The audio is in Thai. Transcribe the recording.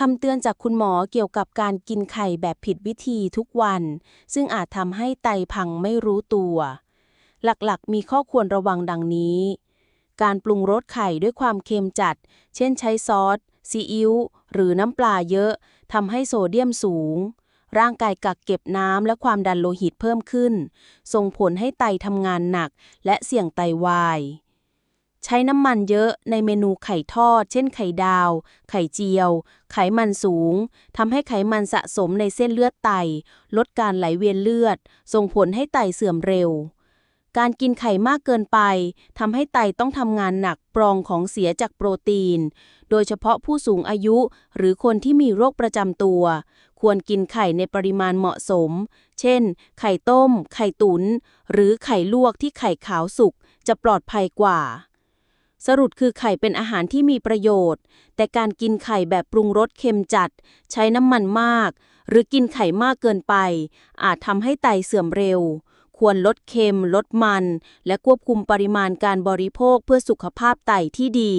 คำเตือนจากคุณหมอเกี่ยวกับการกินไข่แบบผิดวิธีทุกวัน ซึ่งอาจทำให้ไตพังไม่รู้ตัว หลักๆ มีข้อควรระวังดังนี้ การปรุงรสไข่ด้วยความเค็มจัด เช่นใช้ซอสซีอิ๊วหรือน้ำปลาเยอะทำให้โซเดียมสูง ร่างกายกักเก็บน้ำและความดันโลหิตเพิ่มขึ้น ส่งผลให้ไตทำงานหนัก และเสี่ยงไตวาย ใช้น้ำมันเยอะในเมนูไข่ทอด เช่นไข่ดาว ไข่เจียว ไขมันสูงทำให้ไขมันสะสมในเส้นเลือดไต ลดการไหลเวียนเลือด ส่งผลให้ไตเสื่อมเร็ว การกินไข่มากเกินไปทำให้ไตต้องทำงานหนักปรองของเสียจากโปรตีน โดยเฉพาะผู้สูงอายุหรือคนที่มีโรคประจำตัว ควรกินไข่ในปริมาณเหมาะสม เช่น ไข่ต้ม ไข่ตุน๋นหรือไข่ลวกที่ไข่ขาวสุกจะปลอดภัยกว่า สรุปคือไข่เป็นอาหารที่มีประโยชน์ แต่การกินไข่แบบปรุงรสเค็มจัด ใช้น้ำมันมาก หรือกินไข่มากเกินไป อาจทำให้ไตเสื่อมเร็ว ควรลดเค็ม ลดมัน และควบคุมปริมาณการบริโภคเพื่อสุขภาพไตที่ดี